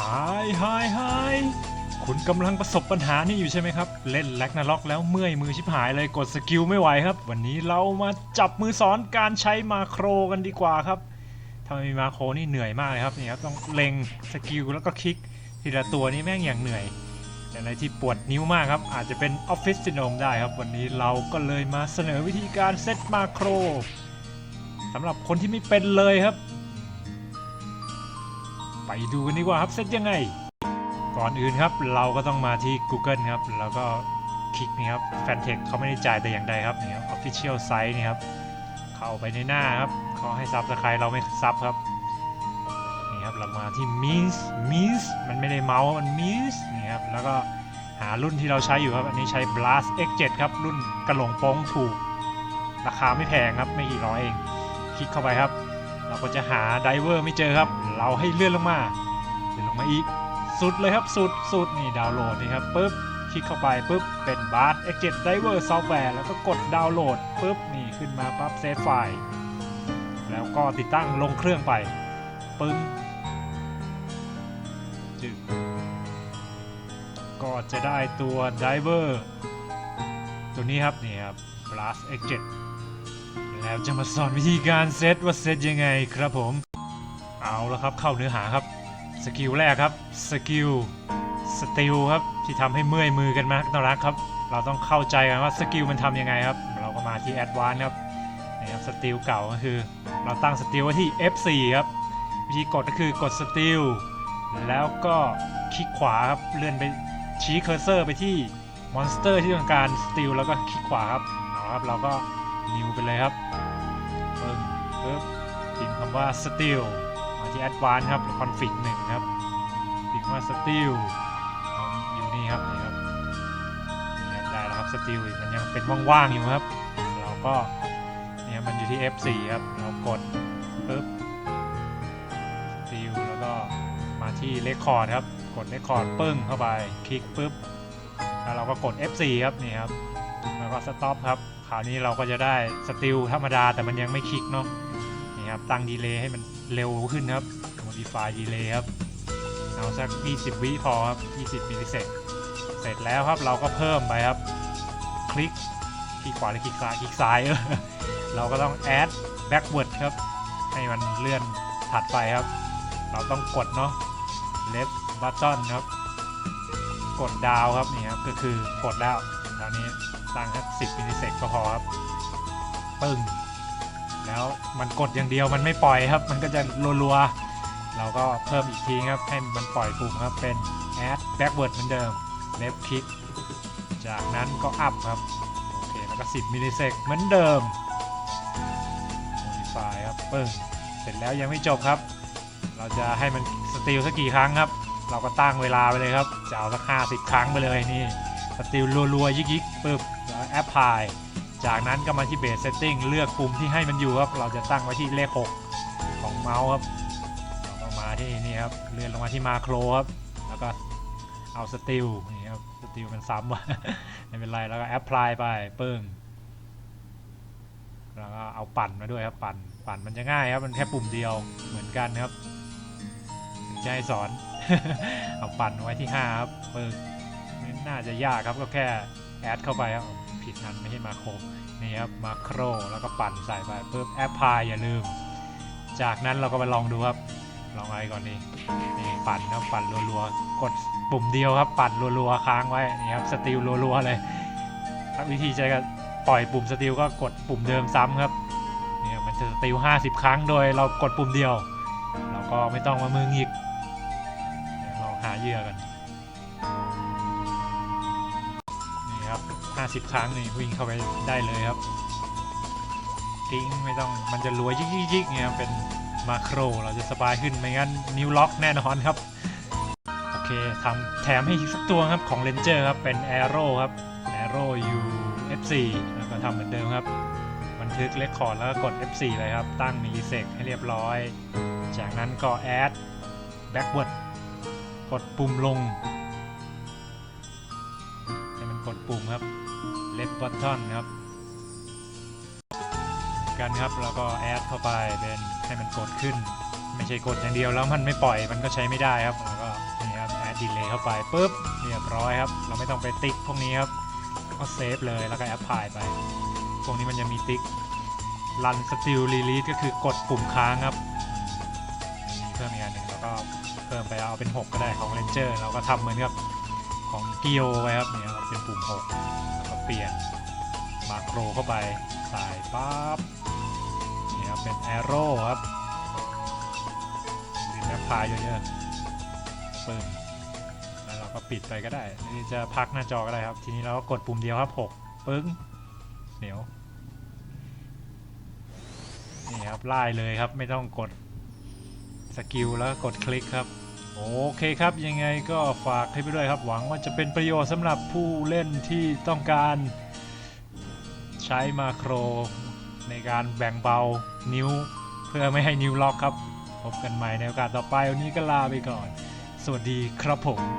หายหายหายคุณกำลังประสบปัญหานี้อยู่ใช่ไหมครับ เล่นแล็กนาล็อกแล้วเมื่อยมือชิบหายเลยกดสกิลไม่ไหวครับ วันนี้เรามาจับมือสอนการใช้มาโครกันดีกว่าครับถ้าไม่มีมาโครนี่เหนื่อยมากเลยครับนี่ครับต้องเล็งสกิลแล้วก็คลิกทีละตัวนี่แม่งอย่างเหนื่อยแต่อะไรที่ปวดนิ้วมากครับ อาจจะเป็นออฟฟิศซินโดรมได้ครับ วันนี้เราก็เลยมาเสนอวิธีการเซตมาโครสำหรับคนที่ไม่เป็นเลยครับ ไปดูกันดีกว่าครับเซตยังไง ก่อนอื่นครับเราก็ต้องมาที่ Google ครับ แล้วก็คลิกนี่ครับแฟนเทคเขาไม่ได้จ่ายแต่อย่างใดครับนี่ครับ Official Site นี่ครับ เข้าไปในหน้าครับเขาให้ซับสไครเราไม่ซับครับนี่ครับเรามาที่ Means Means มันไม่ได้เมาส์มัน Means นี่ครับแล้วก็หารุ่นที่เราใช้อยู่ครับ อันนี้ใช้ Blast X7 ครับ รุ่นกระหลงโป้งถูก ราคาไม่แพงครับ ไม่กี่ร้อยเอง คลิกเข้าไปครับ เราก็จะหาไดเวอร์ไม่เจอครับ เราให้เลื่อนลงมาเลื่อนลงมาอีก สุดเลยครับ สุดสุดนี่ดาวน์โหลดนี่ครับปุ๊บคลิกเข้าไปปุ๊บเป็น Bart X7 Driver Software แล้วก็กดดาวน์โหลดปุ๊บนี่ขึ้นมาปั๊บเซฟไฟล์แล้วก็ติดตั้งลงเครื่องไปปึ้งจึกก็จะได้ตัว Diver ตัวนี้ครับนี่ครับ Blast X7 แล้วจะมาสอนวิธีการเซตว่าเซตยังไงครับผม เอาแล้วครับเข้าเนื้อหาครับ สกิลแรกครับสกิลสติลครับที่ทำให้เมื่อยมือกันมากตอนรักครับ เราต้องเข้าใจกันว่าสกิลมันทำยังไงครับ เราก็มาที่แอดวานครับนี่ครับสติลเก่าก็คือ เราตั้งสติลไว้ที่ F4 ครับวิธีกดก็คือกดสติลแล้วก็คลิกขวาครับเลื่อนไปชี้เคอร์เซอร์ไปที่มอนสเตอร์ที่ต้องการสติลแล้วก็คลิกขวาครับเอาครับเราก็ นิวไปเลยครับปึ้งปึ๊บพิมพ์คำว่าสติลมาที่ Advanced ครับ config หนึ่งครับพิมพ์ว่าสติลอยู่นี่ครับนี่ครับนี่ครับได้แล้วครับสติลมันยังเป็นว่างๆอยู่ครับ เราก็เนี่ยมันอยู่ที่ F4 ครับ เรากดปึ๊บสติลแล้วก็มาที่เลคคอร์ครับ กดเลคคอร์ดปึ้งเข้าไป คลิกปึ๊บ แล้วเราก็กด F4 ครับนี่ครับ แล้วก็สต็อปครับ ราวนี้เราก็จะได้สติลธรรมดาแต่มันยังไม่คลิกเนาะนี่ครับตั้งดีเลย์ให้มันเร็วขึ้นครับ modify delay ครับเอาสัก 20 วิพอครับ 20มิลลิเซกเสร็จแล้วครับเราก็เพิ่มไปครับ คลิกคลิกขวาหรือคลิกซ้ายคลิกซ้ายเออเราก็ต้อง add backward ครับ ให้มันเลื่อนถัดไปครับ เราต้องกดเนาะ left button ครับ กดดาวครับนี่ครับก็คือกดแล้ว คราวนี้ตั้งสัก10มิลลิเซกก็พอครับปึ้งแล้วมันกดอย่างเดียวมันไม่ปล่อยครับ มันก็จะรัวๆเราก็เพิ่มอีกทีครับให้มันปล่อยปุ่มครับเป็น add backward เหมือนเดิม left click จากนั้นก็ up ครับโอเคแล้วก็ 10มิลลิเซกเหมือนเดิม modify ครับปึ้งเสร็จแล้วยังไม่จบครับ เราจะให้มันสติลสักกี่ครั้งครับ เราก็ตั้งเวลาไปเลยครับจะเอาสักห้าสิบครั้งไปเลยนี่ สติลรัวๆ ยิกๆปึ๊บแล้วแอปพลาย จากนั้นก็มาที่เบสเซตติ้งเลือกปุ่มที่ให้มันอยู่ครับ เราจะตั้งไว้ที่เลข 6 ของเมาส์ครับเรามาที่นี่ครับ เลื่อนลงมาที่มาโครครับ แล้วก็เอาสติลนี่ครับ สติลมันซ้ำว่ะไม่เป็นไร แล้วก็แอปพลายไปปึ้งแล้วก็เอาปั่นมาด้วยครับ ปั่น ปั่นมันจะง่ายครับ มันแค่ปุ่มเดียวเหมือนกันครับถึงจะให้สอน เอาปั่นไว้ที่5ครับปึ้ง น่าจะยากครับก็แค่แอดเข้าไปครับผิดอันไม่ใช่มาโครนี่ครับมาโครแล้วก็ปั่นใส่ไปปุ๊บแอปพายอย่าลืม จากนั้นเราก็ไปลองดูครับ ลองอะไรก่อนดีนี่ปั่นครับปั่นรัวๆกดปุ่มเดียวครับ ปั่นรัวๆค้างไว้นี่ครับสติลรัวๆเลยวิธีจะปล่อยปุ่มสติลก็กดปุ่มเดิมซ้ำครับเนี่ยมันจะสติล50 ครั้งโดยเรากดปุ่มเดียว เราก็ไม่ต้องมามือหงิกลองหาเหยื่อกัน 50 ครั้งนี่วิ่งเข้าไปได้เลยครับทิ้งไม่ต้องมันจะรัวยิกยิกยิกเนี่ยเป็นมาโครเราจะสบายขึ้นไม่งั้นนิวล็อกแน่นอนครับ โอเคทำแถมให้อีกสักตัวครับของ Ranger ครับ เป็น Arrow ครับ Arrow UFC แล้วก็ทำเหมือนเดิมครับ บันทึกเลคคอร์ดแล้วก็กด F4 เลยครับ ตั้งมิลลิเซกให้เรียบร้อย จากนั้นก็ add backward กดปุ่มลง กดปุ่มครับ left button ครับ กันครับแล้วก็ add เข้าไปเป็นให้มันกดขึ้น ไม่ใช่กดอย่างเดียวแล้วมันไม่ปล่อยมันก็ใช้ไม่ได้ครับแล้วก็นี่ครับแอดดีเลย์เข้าไปปุ๊บเรียบร้อยครับ เราไม่ต้องไปติ๊กพวกนี้ครับก็เซฟเลยแล้วก็แอปพลายไป พวกนี้มันจะมีติ๊กรันสติลรีลีสก็คือกดปุ่มค้างครับเพิ่มอีกอันหนึ่งแล้วก็เพิ่มไปเอาเป็น 6 ก็ได้ของเ a นเจอร์เราก็ทำเหมือนกับ ของกิโอไว้ครับเนี่ยครับเป็นปุ่ม6แล้วก็เปลี่ยนมาโครเข้าไปใส่ปั๊บนี่ครับเป็นแอโร่ครับดึงแอปพายเยอะๆปึ้งแล้วเราก็ปิดไปก็ได้นี่จะพักหน้าจอก็ได้ครับ ทีนี้เราก็กดปุ่มเดียวครับ6ปึ้งเหนียวนี่ครับไล่เลยครับไม่ต้องกดสกิลแล้วก็กดคลิกครับ โอเคครับยังไงก็ฝากให้ไปด้วยครับ หวังว่าจะเป็นประโยชน์สำหรับผู้เล่นที่ต้องการใช้มาโครในการแบ่งเบานิ้ว เพื่อไม่ให้นิ้วล็อกครับ พบกันใหม่ในโอกาสต่อไปวันนี้ก็ลาไปก่อน สวัสดีครับผม